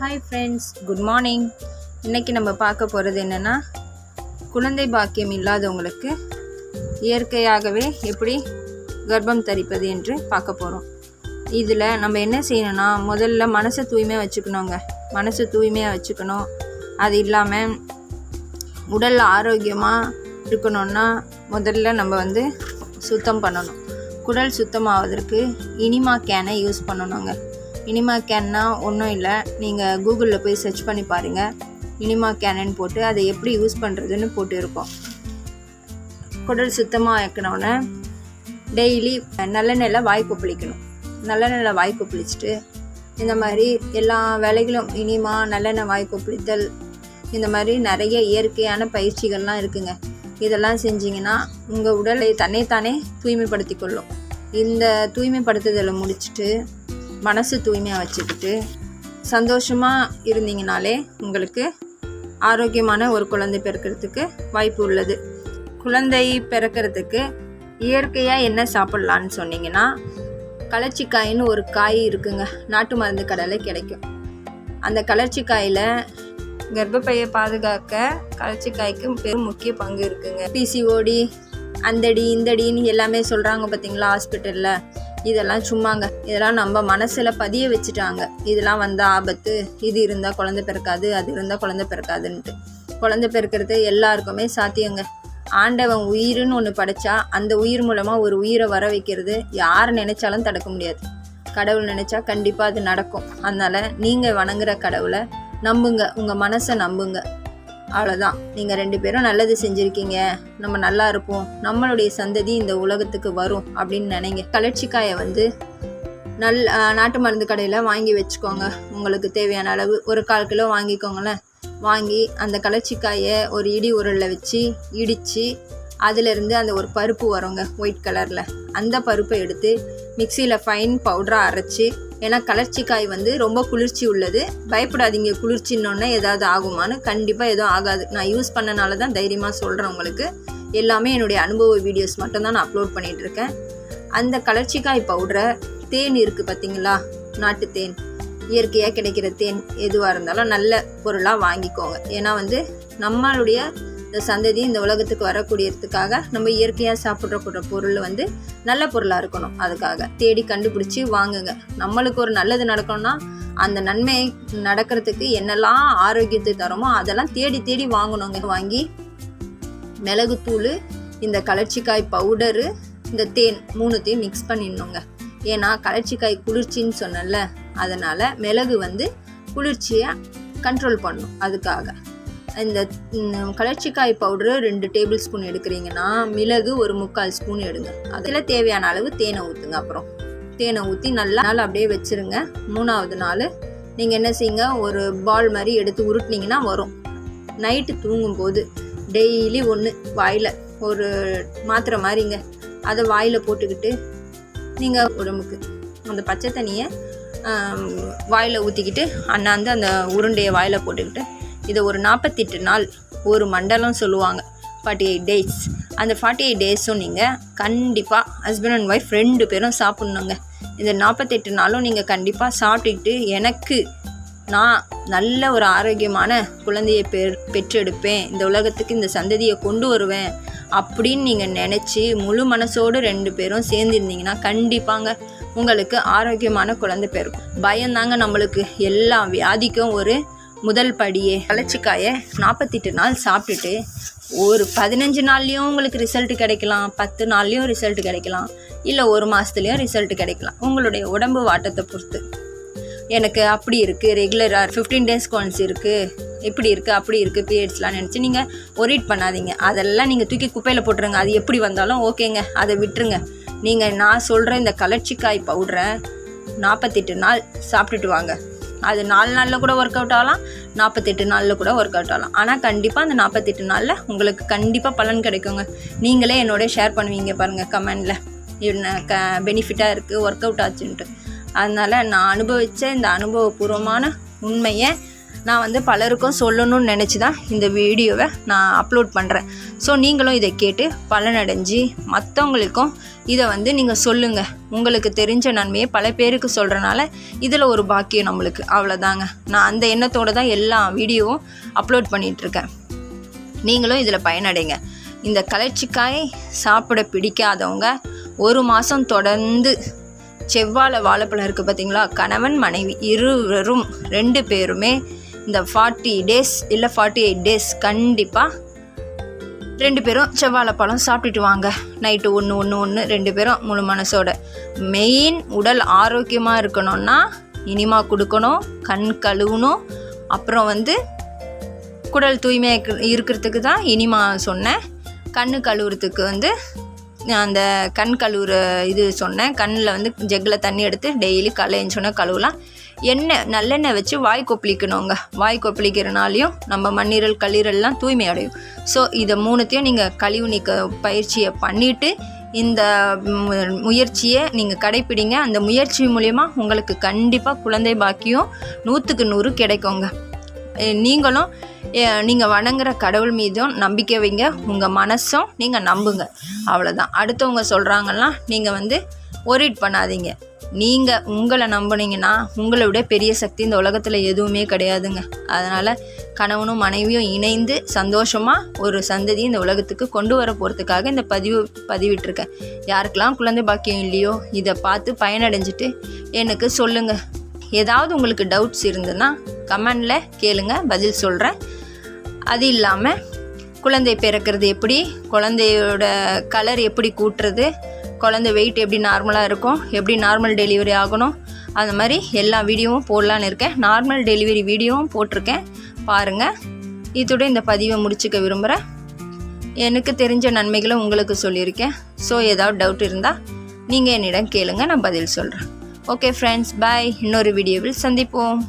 Hi friends good morning இன்றைக்கி நம்ம பார்க்க போகிறது என்னென்னா குழந்தை பாக்கியம் இல்லாதவங்களுக்கு இயற்கையாகவே எப்படி கர்ப்பம் தரிப்பது என்று பார்க்க போகிறோம் இதில் நம்ம என்ன செய்யணும்னா முதல்ல மனசை தூய்மையாக வச்சுக்கணுங்க. மனசை தூய்மையாக வச்சுக்கணும். அது இல்லாமல் உடல் ஆரோக்கியமாக இருக்கணும்னா முதல்ல நம்ம வந்து சுத்தம் பண்ணணும். குடல் சுத்தமாவதற்கு இனிமா கேனை யூஸ் பண்ணணுங்க. இனிமா கேன்னா ஒன்றும் இல்லை. நீங்கள் கூகுளில் போய் சர்ச் பண்ணி பாருங்கள் இனிமா கேனுன்னு போட்டு அதை எப்படி யூஸ் பண்ணுறதுன்னு போட்டு இருக்கோம் குடல் சுத்தமாக வைக்கணுன்னே டெய்லி நல்லெண்ணெயில் வாய் பிழிக்கணும் நல்லெண்ணெயில் வாய் பிழிச்சிட்டு இந்த மாதிரி எல்லா வேலைகளும் இனிமா நல்லெண்ணெய் வாய் கொப்பளித்தல் இந்த மாதிரி நிறைய இயற்கையான பயிற்சிகள்லாம் இருக்குங்க. இதெல்லாம் செஞ்சிங்கன்னா உங்கள் உடலை தன்னைத்தானே தூய்மைப்படுத்தி கொள்ளும். இந்த தூய்மைப்படுத்துதலை முடிச்சுட்டு மனசு தூய்மையாக வச்சுக்கிட்டு சந்தோஷமாக இருந்தீங்கனாலே உங்களுக்கு ஆரோக்கியமான ஒரு குழந்தை பிறக்கிறதுக்கு வாய்ப்பு உள்ளது. குழந்தை பிறக்கிறதுக்கு இயற்கையாக என்ன சாப்பிட்லான்னு சொன்னீங்கன்னா கலர்ச்சிக்காயின்னு ஒரு காய் இருக்குங்க. நாட்டு மருந்து கடையில் கிடைக்கும். அந்த கலர்ச்சிக்காயில் கர்ப்பப்பையை பாதுகாக்க கலர்ச்சிக்காய்க்கு பெரும் முக்கிய பங்கு இருக்குங்க. பிசிஓடி அந்தடி இந்தடின்னு எல்லாமே சொல்கிறாங்க பார்த்தீங்களா ஹாஸ்பிட்டலில் இதெல்லாம் சும்மாங்க. இதெல்லாம் நம்ம மனசில் பதிய வச்சுட்டாங்க. இதெல்லாம் வந்தால் ஆபத்து. இது இருந்தால் குழந்தை பிறக்காது அது இருந்தால் குழந்தை பிறக்காதுன்ட்டு. குழந்தை பிறக்கிறது எல்லாருக்குமே சாத்தியங்க. ஆண்டவன் உயிர்னு ஒன்று படைச்சா அந்த உயிர் மூலமாக ஒரு உயிரை வர வைக்கிறது யார் நினைச்சாலும் தடுக்க முடியாது. கடவுள் நினைச்சா கண்டிப்பாக அது நடக்கும். அதனால் நீங்கள் வணங்குற கடவுளை நம்புங்க. உங்கள் மனசை நம்புங்க. அவ்வளோதான் நீங்கள் ரெண்டு பேரும் நல்லது செஞ்சுருக்கீங்க. நம்ம நல்லா இருப்போம். நம்மளுடைய சந்ததி இந்த உலகத்துக்கு வரும் அப்படின்னு நினைங்க. கலர்ச்சிக்காயை வந்து நல் நாட்டு மருந்து கடையில் வாங்கி வச்சுக்கோங்க. உங்களுக்கு தேவையான அளவு. ஒரு கால் கிலோ வாங்கிக்கோங்களேன். வாங்கி அந்த கலர்ச்சிக்காயை ஒரு இடி உரலில் வச்சு இடித்து அதிலிருந்து அந்த ஒரு பருப்பு வருங்க ஒயிட் கலரில் அந்த பருப்பை எடுத்து மிக்சியில் ஃபைன் பவுடராக அரைச்சி ஏன்னா கலர்ச்சிக்காய் வந்து ரொம்ப குளிர்ச்சி உள்ளது. பயப்படாதீங்க குளிர்ச்சின்னொன்னே ஏதாவது ஆகுமான்னு கண்டிப்பாக எதுவும் ஆகாது. நான் யூஸ் பண்ணனால தான் தைரியமாக சொல்கிறேன் உங்களுக்கு. எல்லாமே என்னுடைய அனுபவ வீடியோஸ் மட்டும்தான் நான் அப்லோட் பண்ணிகிட்ருக்கேன் அந்த கலர்ச்சிக்காய் பவுடரை தேன் இருக்குது பார்த்தீங்களா நாட்டு தேன். இயற்கையாக கிடைக்கிற தேன் எதுவாக இருந்தாலும் நல்ல பொருளாக வாங்கிக்கோங்க. ஏன்னா வந்து நம்மளுடைய இந்த சந்ததி இந்த உலகத்துக்கு வரக்கூடியதுக்காக நம்ம இயற்கையாக சாப்பிட்ற பொருள் வந்து நல்ல பொருளாக இருக்கணும். அதுக்காக தேடி கண்டுபிடிச்சி வாங்குங்க. நம்மளுக்கு ஒரு நல்லது நடக்கணும்னா அந்த நன்மை நடக்கிறதுக்கு என்னெல்லாம் ஆரோக்கியத்தை தரமோ அதெல்லாம் தேடி தேடி வாங்கணுங்க. வாங்கி மிளகுத்தூள் இந்த கலர்ச்சிக்காய் பவுடரு இந்த தேன் மூணுத்தையும் மிக்ஸ் பண்ணிடணுங்க. ஏன்னா கலர்ச்சிக்காய் குளிர்ச்சின்னு சொன்னேன்ல அதனால் மிளகு வந்து குளிர்ச்சியை கண்ட்ரோல் பண்ணும். அதுக்காக இந்த கலர்ச்சிக்காய் பவுடரு ரெண்டு டேபிள் ஸ்பூன் எடுக்கிறீங்கன்னா மிளகு ஒரு முக்கால் ஸ்பூன் எடுங்க. அதில் தேவையான அளவு தேனை ஊற்றுங்க அப்புறம். தேனை ஊற்றி நல்லா நாள் அப்படியே வச்சுருங்க. மூணாவது நாள் நீங்கள் என்ன செய்யுங்க? ஒரு பால் மாதிரி எடுத்து உருட்டினீங்கன்னா வரும். நைட்டு தூங்கும்போது டெய்லி ஒன்று வாயில் ஒரு மாத்திரை மாதிரிங்க. அதை வாயில் போட்டுக்கிட்டு நீங்கள் உடம்புக்கு அந்த பச்சை தண்ணியை வாயில் ஊற்றிக்கிட்டு அண்ணாந்து அந்த உருண்டையை வாயில் போட்டுக்கிட்டு இதை ஒரு நாற்பத்தெட்டு நாள் ஒரு மண்டலம் சொல்லுவாங்க. ஃபார்ட்டி எயிட் டேஸ் அந்த ஃபார்ட்டி எயிட் டேஸும் நீங்கள் கண்டிப்பாக ஹஸ்பண்ட் அண்ட் ஒய்ஃப் ரெண்டு பேரும் சாப்பிட்ணுங்க. இந்த நாற்பத்தெட்டு நாளும் நீங்கள் கண்டிப்பாக சாப்பிட்டுக்கிட்டு எனக்கு நான் நல்ல ஒரு ஆரோக்கியமான குழந்தையை பெ பெற்றெடுப்பேன். இந்த உலகத்துக்கு இந்த சந்ததியை கொண்டு வருவேன் அப்படின்னு நீங்கள் நினச்சி முழு மனசோடு ரெண்டு பேரும் சேர்ந்துருந்தீங்கன்னா கண்டிப்பாங்க உங்களுக்கு ஆரோக்கியமான குழந்தை பிறக்கும். பயந்தாங்க நம்மளுக்கு. எல்லா வியாதிக்கும் ஒரு முதல் படியே. கலச்சிக்காயை நாற்பத்தெட்டு நாள் சாப்பிட்டுட்டு ஒரு பதினஞ்சு நாள்லேயும் உங்களுக்கு ரிசல்ட் கிடைக்கலாம் பத்து நாள்லேயும் ரிசல்ட் கிடைக்கலாம் இல்லை ஒரு மாதத்துலேயும் ரிசல்ட் கிடைக்கலாம். உங்களுடைய உடம்பு வாட்டத்தை பொறுத்து. எனக்கு அப்படி இருக்குது ரெகுலராக ஃபிஃப்டீன் டேஸ்க்கு ஒன்ஸ் இருக்குது இப்படி இருக்குது அப்படி இருக்குது பீரியட்ஸ்லாம் நினச்சி நீங்கள் ஒரிட் பண்ணாதீங்க. அதெல்லாம் நீங்கள் தூக்கி குப்பையில் போட்டுருங்க அது எப்படி வந்தாலும் ஓகேங்க அதை விட்டுருங்க. நீங்கள் நான் சொல்கிற இந்த கலர்ச்சிக்காய் பவுடரை நாற்பத்தெட்டு நாள் சாப்பிட்டுட்டு வாங்க. அது நாலு நாளில் கூட ஒர்க் அவுட் ஆகலாம் நாற்பத்தெட்டு நாளில் கூட ஒர்க் அவுட் ஆகலாம். ஆனால் கண்டிப்பாக அந்த நாற்பத்தெட்டு நாளில் உங்களுக்கு கண்டிப்பாக பலன் கிடைக்குங்க. நீங்களே என்னோட ஷேர் பண்ணுவீங்க பாருங்கள் கமெண்டில் என்ன க பெனிஃபிட்டாக இருக்குது ஒர்க் அவுட் ஆச்சுன்ட்டு. அதனால் நான் அனுபவித்த இந்த அனுபவபூர்வமான உண்மையை நான் வந்து பலருக்கும் சொல்லணும்னு நினச்சி தான் இந்த வீடியோவை நான் அப்லோட் பண்ணுறேன் ஸோ நீங்களும் இதை கேட்டு பலனடைஞ்சு மற்றவங்களுக்கும் இதை வந்து நீங்கள் சொல்லுங்கள் உங்களுக்கு தெரிஞ்ச நன்மையை பல பேருக்கு சொல்கிறனால இதில் ஒரு பாக்கியம் நம்மளுக்கு. அவ்வளோதாங்க நான் அந்த எண்ணத்தோடு தான் எல்லா வீடியோவும் அப்லோட் பண்ணிகிட்ருக்கேன் நீங்களும் இதில் பயனடைங்க. இந்த கலர்ச்சிக்காய் சாப்பிட பிடிக்காதவங்க ஒரு மாதம் தொடர்ந்து செவ்வாழை வாழைப்பழம் இருக்குது பார்த்தீங்களா கணவன் மனைவி இருவரும் ரெண்டு பேருமே இந்த ஃபார்ட்டி டேஸ் இல்லை ஃபார்ட்டி எயிட் டேஸ் கண்டிப்பாக ரெண்டு பேரும் செவ்வாழைப்பழம் சாப்பிட்டுட்டு வாங்க. நைட்டு ஒன்று ஒன்று ஒன்று ரெண்டு பேரும் முழு மனசோட. மெயின் உடல் ஆரோக்கியமாக இருக்கணும்னா இனிமா கொடுக்கணும் கண் கழுவணும். அப்புறம் வந்து குடல் தூய்மையாக இருக்கிறதுக்கு தான் இனிமா சொன்னேன். கண் கழுவுறதுக்கு வந்து அந்த கண் கழுவுற இது சொன்னேன். கண்ணில் வந்து ஜெக்கில் தண்ணி எடுத்து டெய்லி காலையில் சொன்னால் கழுவலாம். எண்ணெய் நல்லெண்ணெய் வச்சு வாய் கொப்பளிக்கணுங்க. வாய் கொப்பளிக்கிறனாலையும் நம்ம மண்ணீரல் கல்லீரல்லாம் தூய்மை அடையும். ஸோ இதை மூணுத்தையும் நீங்கள் கழிவு நீக்க பயிற்சியை பண்ணிவிட்டு இந்த முயற்சியை நீங்கள் கடைப்பிடிங்க. அந்த முயற்சி மூலயமா உங்களுக்கு கண்டிப்பாக குழந்தை பாக்கியம் நூற்றுக்கு நூறு கிடைக்குங்க. நீங்களும் நீங்கள் வணங்குற கடவுள் மீதும் நம்பிக்கை வைங்க. உங்கள் மனசும் நீங்கள் நம்புங்க. அவ்வளோதான் அடுத்தவங்க சொல்கிறாங்கன்னா நீங்கள் வந்து ஒரிட் பண்ணாதீங்க. நீங்கள் உங்களை நம்புனீங்கன்னா உங்களை விட பெரிய சக்தி இந்த உலகத்தில் எதுவுமே கிடையாதுங்க. அதனால் கணவனும் மனைவியும் இணைந்து சந்தோஷமாக ஒரு சந்ததி இந்த உலகத்துக்கு கொண்டு வர போகிறதுக்காக இந்த பதிவு பதிவிட்டிருக்கேன். யாருக்கெல்லாம் குழந்தை பாக்கியம் இல்லையோ இதை பார்த்து பயனடைஞ்சிட்டு எனக்கு சொல்லுங்கள் ஏதாவது உங்களுக்கு டவுட்ஸ் இருந்ததுன்னா கமெண்டில் கேளுங்க பதில் சொல்கிறேன் அது இல்லாமல் குழந்தை பிறக்கிறது எப்படி குழந்தையோட கலர் எப்படி கூட்டுறது குழந்தை வெயிட் எப்படி நார்மலாக இருக்கும் எப்படி நார்மல் டெலிவரி ஆகணும் அந்த மாதிரி எல்லா வீடியோவும் போடலான்னு இருக்கேன். நார்மல் டெலிவரி வீடியோவும் போட்டிருக்கேன். பாருங்கள் இதோட இந்த பதிவை முடிச்சுக்க விரும்புகிறேன் எனக்கு தெரிஞ்ச நன்மைகளை உங்களுக்கு சொல்லியிருக்கேன். ஸோ ஏதாவது டவுட் இருந்தால் நீங்கள் என்னிடம் கேளுங்க நான் பதில் சொல்கிறேன் ஓகே ஃப்ரெண்ட்ஸ் பாய் இன்னொரு வீடியோவில் சந்திப்போம்.